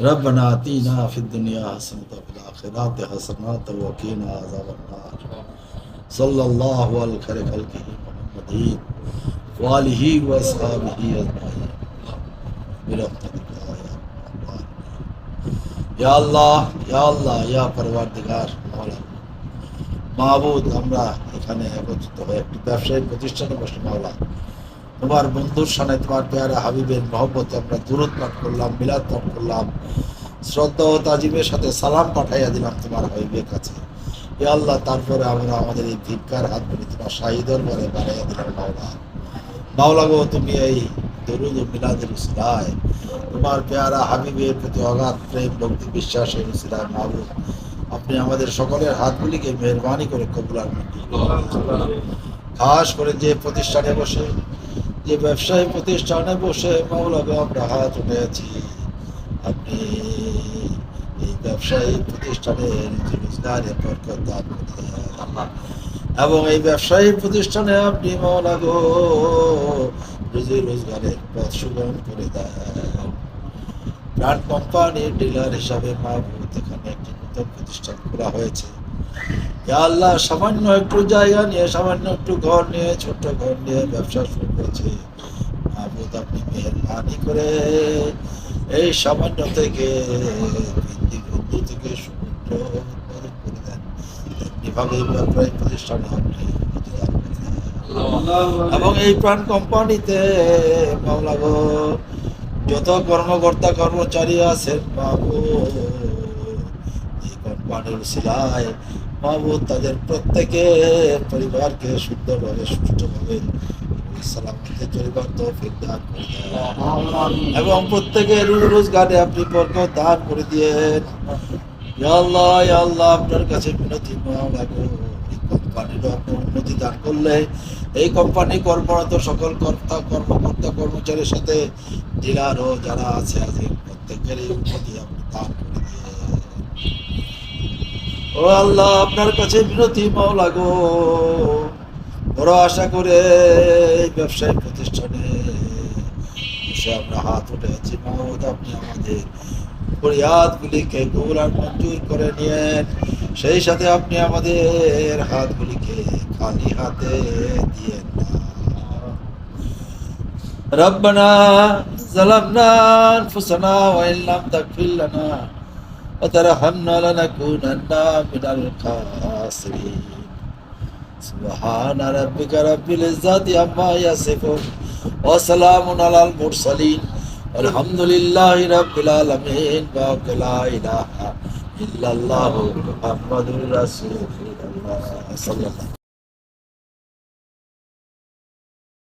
ربنا آتنا في الدنيا حسنة وفي الآخرة حسنة وقنا عذاب النار صلى الله على خير خلقه محمد وآله وأصحابه أجمعين برحمتك يا رب ইয়া আল্লাহ ইয়া আল্লাহ ইয়া পরওয়ারদিগার মাওলা মাহবুদ আমরা এখানে একত্রিত হয়ে একটি ব্যবসায়িক প্রতিষ্ঠানে বসে মাওলা তোমার বন্ধুর সামনে তোমার পেয়ারা হাবিবের মহব্বতে আমরা দূরত পাঠ করলাম, মিলাদ পাঠ করলাম, শ্রদ্ধা ও তাজিমের সাথে সালাম পাঠাইয়া দিলাম তোমার হাবিবের কাছে। এ আল্লাহ, তারপরে আমরা আমাদের এই ভিক্ষার হাত ধরে তোমার শাহিদর বলে বাড়াইয়া দিলাম, মাওলা। মাওলা গো, তুমি এই দরুদ ও মিলাদের উসিলায় তোমার পেয়ারা হাবিবের প্রতি অগাধ প্রেম, ভক্তি, বিশ্বাসের উসিলায় মাহবুব আপনি আমাদের সকলের হাতগুলিকে মেহরবানি করে কবুলার খাস করে যে প্রতিষ্ঠানে বসে যে ব্যবসায়ী প্রতিষ্ঠানে বসে মাওলাকে আমরা হাত উঠেছি। আপনি এই ব্যবসায়ী প্রতিষ্ঠানে রুজি রোজগারে বরকত এবং এই ব্যবসায়ী প্রতিষ্ঠানে আপনি মাওলা গো রুজি রোজগারের পথ সুগম করে দেন। ব্র্যান্ড কোম্পানির ডিলার হিসাবে মাহবুব এখানে একটি নতুন প্রতিষ্ঠান খোলা হয়েছে। আল্লাহ, সামান্য একটু জায়গা নিয়ে, সামান্য একটু ঘর নিয়ে, ছোট্ট ঘর নিয়ে ব্যবসা শুরু করেছে আপনি মেহরবানি করে এই সামান্য থেকে বৃদ্ধি থেকে সমুদ্র উৎপাদন করে দেন প্রতিষ্ঠানে আপনি। এবং এই প্রাণ কোম্পানিতে মামলা যত কর্মকর্তা কর্মচারী আছেন বাবু, এই কোম্পানির সিলাই বাবু তাদের প্রত্যেকের পরিবারকে সুন্দরভাবে, সুষ্ঠুভাবে এবং প্রত্যেকের রোজগারে আপনি বরকত দান করে দিয়েন। আল্লাহ আল্লাহ, আপনার কাছে বিনতি মাওলা গো কোম্পানিরও আপনি উন্নতি দান করলে, এই কোম্পানি কর্মরত সকল কর্তা, কর্মকর্তা, কর্মচারীর সাথে ডিলারও যারা আছে, আজকে প্রত্যেকেরই উন্নতি আপনি দান ও আল্লাহ আপনার কাছে বিনতি মাওলা গো বড় আশা করে এই ব্যবসায়ী প্রতিষ্ঠানে বসে আমরা হাত উঠে আছি মাহমুদ আপনি আমাদের ফরিয়াদগুলিকে কবুলার মঞ্জুর করে নিয়েন সেই সাথে আপনি আমাদের হাতগুলিকে খালি হাতে দিয়েন না ربنا ظلمنا أنفسنا وإن لم تغفر لنا وترحمنا لنكونن من الخاسرين سبحان ربك رب العزة عما يصفون وسلام على المرسلين والحمد لله رب العالمين ولا إله إلا الله محمد رسول الله صلى الله